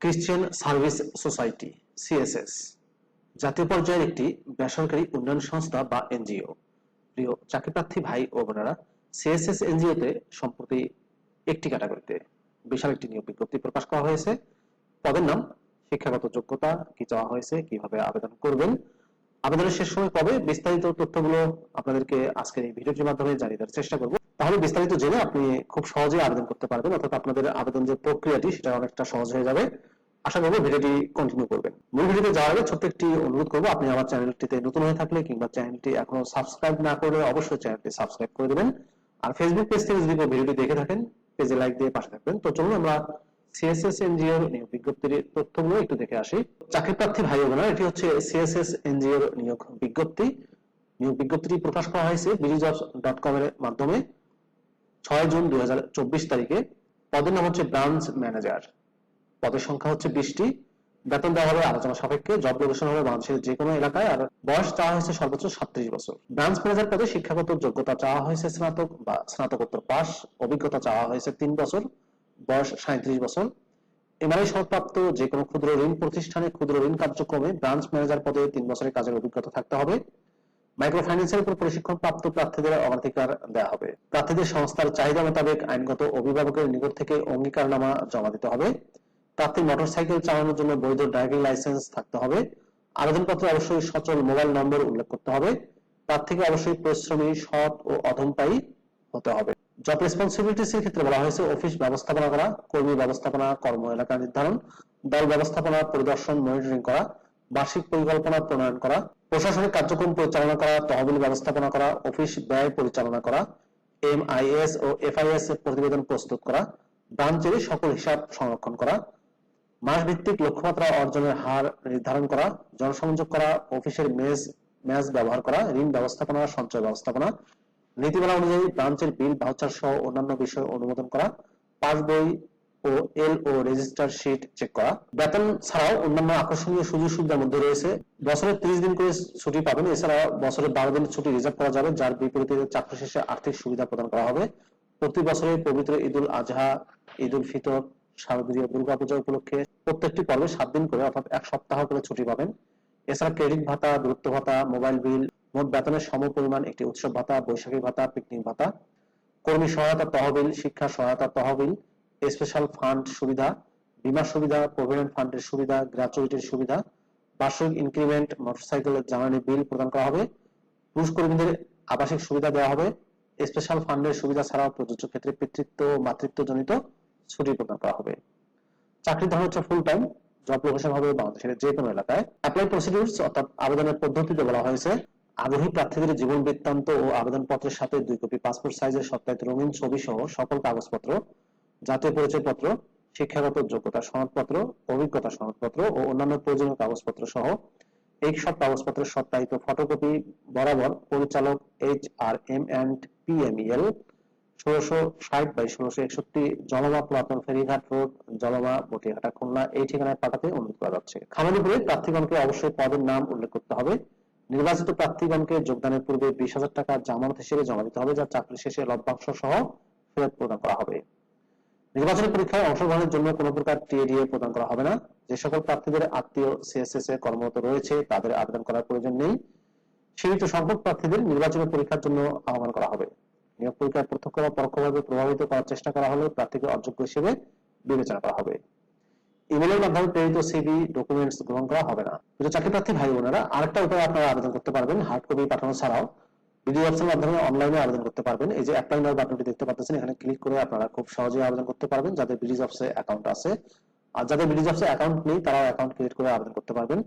Christian service society CSS জাতীয় পর্যায়ের একটি বেসরকারি উন্নয়ন সংস্থা বা এনজিও। প্রিয় চাকরিপ্রার্থী ভাই ও বোনেরা সিএসএস এনজিওতে সম্প্রতি একটি ক্যাটাগরিতে বিশাল একটি নিয়োগ বিজ্ঞপ্তি প্রকাশ করা হয়েছে। পদের নাম, শিক্ষাগত যোগ্যতা, কি চাওয়া হয়েছে, কীভাবে আবেদন করবেন? আবেদনের শেষ সময় কবে? বিস্তারিত তথ্যগুলো আপনাদেরকে আজকের এই ভিডিওটির মাধ্যমে জানিয়ে দেওয়ার চেষ্টা করব। তাহলে বিস্তারিত জেনে আপনি খুব সহজেই আবেদন করতে পারবেন, অর্থাৎ আপনাদের আবেদন যে প্রক্রিয়াটি, সেটা অনেকটা সহজ হয়ে যাবে। আশা করব ভিডিওটি কন্টিনিউ করবেন। মূল ভিডিওতে যাওয়ার আগে ছোট্ট একটি অনুরোধ করব, আপনি আমার চ্যানেলটিতে নতুন হয়ে থাকলে কিংবা চ্যানেলটি এখনও সাবস্ক্রাইব না করলে অবশ্যই চ্যানেলটি সাবস্ক্রাইব করে দেবেন। আর ফেসবুক পেজ থেকে যদি ভিডিওটি দেখে থাকেন পেজে লাইক দিয়ে পাশে থাকবেন। তো চলুন আমরা সিএসএস নিয়োগ বিজ্ঞপ্তির তথ্যগুলো একটু দেখে আসি। চাকরি প্রার্থী ভাই এটি হচ্ছে সিএসএস এনজিওর নিয়োগ বিজ্ঞপ্তি। নিয়োগ বিজ্ঞপ্তিটি প্রকাশ করা হয়েছে ডট কম এর মাধ্যমে। ছয় জুন দুই হাজার চব্বিশ তারিখে। পদের নাম হচ্ছে ব্রাঞ্চ ম্যানেজার পদের সংখ্যা হচ্ছে বিশটি। বেতন দেওয়া হবে আলোচনা সাপেক্ষে, জব লোকেশন হবে বাংলাদেশের যে কোনো এলাকায়, আর বয়স চাওয়া হয়েছে সর্বোচ্চ সাত্রিশ বছর। ব্রাঞ্চ ম্যানেজার পদে শিক্ষাগত যোগ্যতা চাওয়া হয়েছে স্নাতক বা স্নাতকোত্তর পাস অভিজ্ঞতা চাওয়া হয়েছে তিন বছর, বয়স সাঁত্রিশ বছর। এমআরআই সনদপ্রাপ্ত যে কোনো ক্ষুদ্র ঋণ প্রতিষ্ঠানে ক্ষুদ্র ঋণ কার্যক্রমে ব্রাঞ্চ ম্যানেজার পদে তিন বছরের কাজের অভিজ্ঞতা থাকতে হবে। মাইক্রো ফাইন্যান্সের উপর প্রশিক্ষণ প্রাপ্ত প্রার্থীদের অগ্রাধিকার দেওয়া হবে। প্রার্থীদের সংস্থার চাহিদা মোতাবেক আইনগত অভিভাবকের নিকট থেকে অঙ্গীকারনামা জমা দিতে হবে। প্রার্থীর মোটরসাইকেল চালানোর জন্য বৈধ ড্রাইভিং লাইসেন্স থাকতে হবে। আবেদনপত্রে অবশ্যই সচল মোবাইল নম্বর উল্লেখ করতে হবে। প্রার্থীকে অবশ্যই পরিশ্রমী, সৎ ও অধমপায়ী হতে হবে। জব রেসপন্সিবিলিটিস এর ক্ষেত্রে বলা হয়েছে অফিস ব্যবস্থাপনা করা, কর্মী ব্যবস্থাপনা, কর্ম এলাকা নির্ধারণ, দল ব্যবস্থাপনা, পরিদর্শন মনিটরিং করা, বার্ষিক পরিকল্পনা প্রণয়ন করা, প্রশাসনিক কার্যক্রম পরিচালনা করা, তহবিল ব্যবস্থাপনা করা অফিস ব্যয় পরিচালনা করা এমআইএস ও এফআইএস এর প্রতিবেদন প্রস্তুত করা ব্রাঞ্চের সকল হিসাব সংরক্ষণ করা মাস ভিত্তিক লক্ষ্যমাত্রা অর্জনের হার নির্ধারণ করা, জনসংযোগ করা, অফিসের মেজ ম্যাচ ব্যবহার করা, ঋণ ব্যবস্থাপনা, সঞ্চয় ব্যবস্থাপনা, নীতিমালা অনুযায়ী ব্রাঞ্চের বিল, ভাউচার সহ অন্যান্য বিষয় অনুমোদন করা পাস বই ও এল ও রেজিস্টার শিট চেক করা। বেতন ছাড়াও অন্যান্য আকর্ষণীয় সুযোগ সুবিধার মধ্যে রয়েছে। বছরে ত্রিশ দিন করে ছুটি পাবেন। এছাড়া বছরে বারো দিন ছুটি রিজার্ভ করা যাবে, যার বিপরীতে চাকরি শেষে আর্থিক সুবিধা প্রদান করা হবে। প্রতি বছরে পবিত্র ঈদুল আজহা, ঈদুল ফিতর শারদীয় দুর্গাপূজা উপলক্ষে প্রত্যেকটি পর্বে সাত দিন করে অর্থাৎ এক সপ্তাহ করে ছুটি পাবেন। এছাড়া ক্রেডিট ভাতা, দূরত্ব ভাতা, মোবাইল বিল, মোট বেতনের সম পরিমাণ একটি উৎসব ভাতা, বৈশাখী ভাতা, পিকনিক ভাতা, কর্মী সহায়তা তহবিল, শিক্ষা সহায়তা তহবিল স্পেশাল ফান্ড সুবিধা, বীমা সুবিধা প্রভিডেন্ট ফান্ডের সুবিধা গ্র্যাচুইটির সুবিধা, বার্ষিক ইনক্রিমেন্ট মোটরসাইকেলের জ্বালানি বিল প্রদান করা হবে। পুরুষ কর্মীদের আবাসিক সুবিধা দেওয়া হবে। স্পেশাল ফান্ডের সুবিধা ছাড়াও প্রযোজ্য ক্ষেত্রে পিতৃত্ব ও মাতৃত্ব জনিত ছুটি প্রদান করা হবে। চাকরির ধরন হচ্ছে ফুল টাইম জব লোকেশন হবে বাংলাদেশের যে কোনো এলাকায়। অ্যাপ্লাই প্রসিডিউরস অর্থাৎ আবেদনের পদ্ধতিতে বলা হয়েছে, আগ্রহী প্রার্থীদের জীবন বৃত্তান্ত ও আবেদনপত্রের সাথে দুই কপি পাসপোর্ট সাইজের সত্যায়িত রঙিন ছবি সহ সকল কাগজপত্র, জাতীয় পরিচয়পত্র, শিক্ষাগত যোগ্যতা সনদপত্র, অভিজ্ঞতা সনদপত্র ও অন্যান্য প্রয়োজনীয় কাগজপত্র সহ এই সব কাগজপত্রের সত্যায়িত ফটোকপি বরাবর পরিচালক H R M and P and PMEL ষোলোশো ষাট ষোলোশো একষট্টি জলমা রোড, জলমা খুলনা, এই ঠিকানায় পাঠাতে অনুরোধ করা যাচ্ছে। প্রার্থীগণকে অবশ্যই পদের নাম উল্লেখ করতে হবে। নির্বাচিত প্রার্থীগণকে যোগদানের পূর্বে বিশ হাজার টাকা জামানত হিসেবে জমা দিতে হবে, যা চাকরি শেষে লভ্যাংশ সহ ফেরত প্রদান করা হবে। নির্বাচনী পরীক্ষায় অংশগ্রহণের জন্য কোনো প্রকার টিএডিএ প্রদান করা হবে না। যে সকল প্রার্থীদের আত্মীয়, সিএসএস এ কর্মরত রয়েছে, তাদের আবেদন করার প্রয়োজন নেই। সীমিত সংখ্যক প্রার্থীদের নির্বাচনী পরীক্ষার জন্য আহ্বান করা হবে। নিয়োগ পরীক্ষায় প্রত্যক্ষ বা পরোক্ষভাবে প্রভাবিত করার চেষ্টা করা হলে প্রার্থীকে অযোগ্য হিসেবে বিবেচনা করা হবে। ইমেলের মাধ্যমে প্রেরিত সিভি ডকুমেন্টস গ্রহণ করা হবে না। কিন্তু চাকরি প্রার্থী ভাই বোনেরা, আরেকটা উপায় আপনারা আবেদন করতে পারবেন। হার্ড কপি পাঠানো ছাড়াও ভিডিও মাধ্যমে অনলাইনে আবেদন করতে পারবেন। এই যে অ্যাপ্লাই নাও বাটনটি দেখতে পাচ্ছেন, এখানে ক্লিক করে আপনারা খুব সহজেই আবেদন করতে পারবেন। যাদের ব্রিজ অফসে অ্যাকাউন্ট আছে, আর যাদের ব্রিজ অফসে অ্যাকাউন্ট নেই অ্যাকাউন্ট ক্রিয়েট করে আবেদন করতে পারবেন।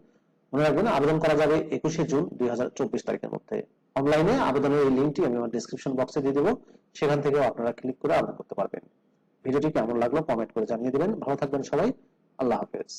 মনে রাখবেন, আবেদন করা যাবে একুশে জুন দুই হাজার চব্বিশ তারিখের মধ্যে। অনলাইনে আবেদনের এই লিঙ্কটি আমি আমার ডিসক্রিপশন বক্সে দিয়ে দেবো। সেখান থেকেও আপনারা ক্লিক করে আবেদন করতে পারবেন। ভিডিওটি কেমন লাগল কমেন্ট করে জানিয়ে দেবেন। ভালো থাকবেন সবাই। আল্লাহ হাফেজ।